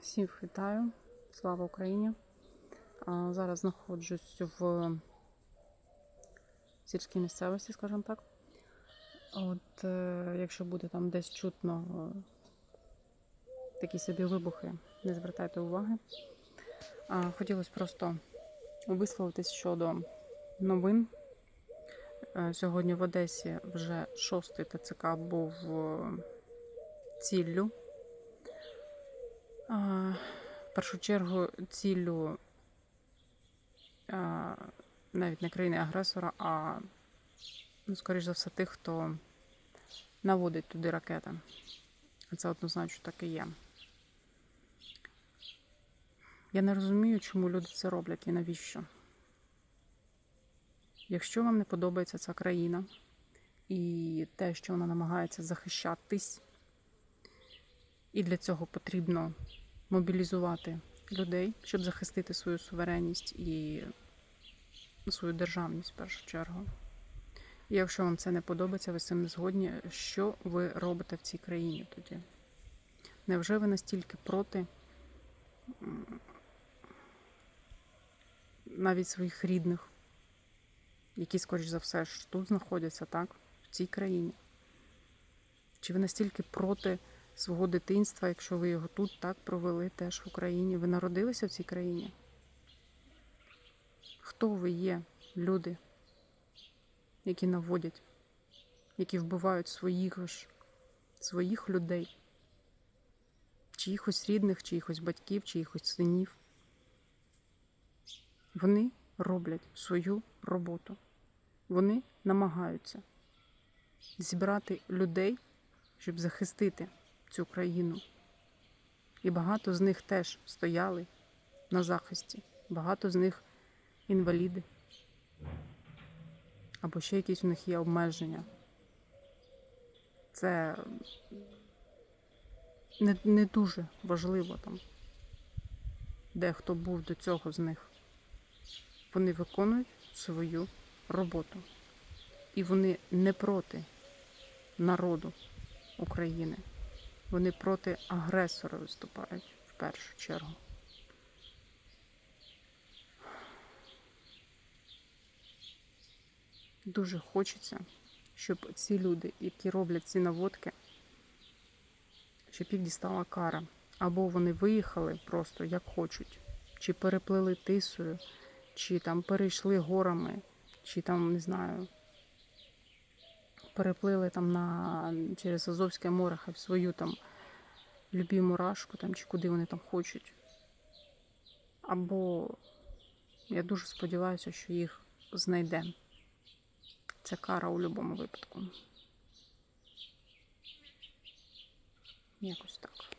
Всіх вітаю, слава Україні. Зараз знаходжусь в сільській місцевості, скажімо так. От, е, якщо буде там десь чутно е, такі собі вибухи, не звертайте уваги. Хотілося просто висловитись щодо новин. Е, Сьогодні в Одесі вже шостий ТЦК був ціллю. В першу чергу ціллю навіть не країни-агресора, а, ну, скоріш за все, тих, хто наводить туди ракети. Це однозначно так і є. Я не розумію, чому люди це роблять і навіщо. Якщо вам не подобається ця країна і те, що вона намагається захищатись, і для цього потрібно мобілізувати людей, щоб захистити свою суверенність і свою державність в першу чергу. І якщо вам це не подобається, ви з цим не згодні, що ви робите в цій країні тоді? Невже ви настільки проти навіть своїх рідних, які, скоріш за все, ж тут знаходяться, так, в цій країні? Чи ви настільки проти свого дитинства, якщо ви його тут так провели теж в Україні? Ви народилися в цій країні? Хто ви є, люди, які наводять, які вбивають своїх ж, своїх людей, чиїхось рідних, чиїхось батьків, чиїхось синів? Вони роблять свою роботу. Вони намагаються зібрати людей, щоб захистити цю країну. І багато з них теж стояли на захисті. Багато з них інваліди. Або ще якісь у них є обмеження. Це не, не дуже важливо там, де хто був до цього з них. Вони виконують свою роботу. І вони не проти народу України. Вони проти агресора виступають в першу чергу. Дуже хочеться, щоб ці люди, які роблять ці наводки, щоб їх дістала кара. Або вони виїхали просто як хочуть, чи переплили тисою, чи там перейшли горами, чи там, не знаю, переплили там на через Азовське море в свою там любіму рашку, там, чи куди вони там хочуть. Або я дуже сподіваюся, що їх знайде. Це кара у будь-якому випадку. Якось так.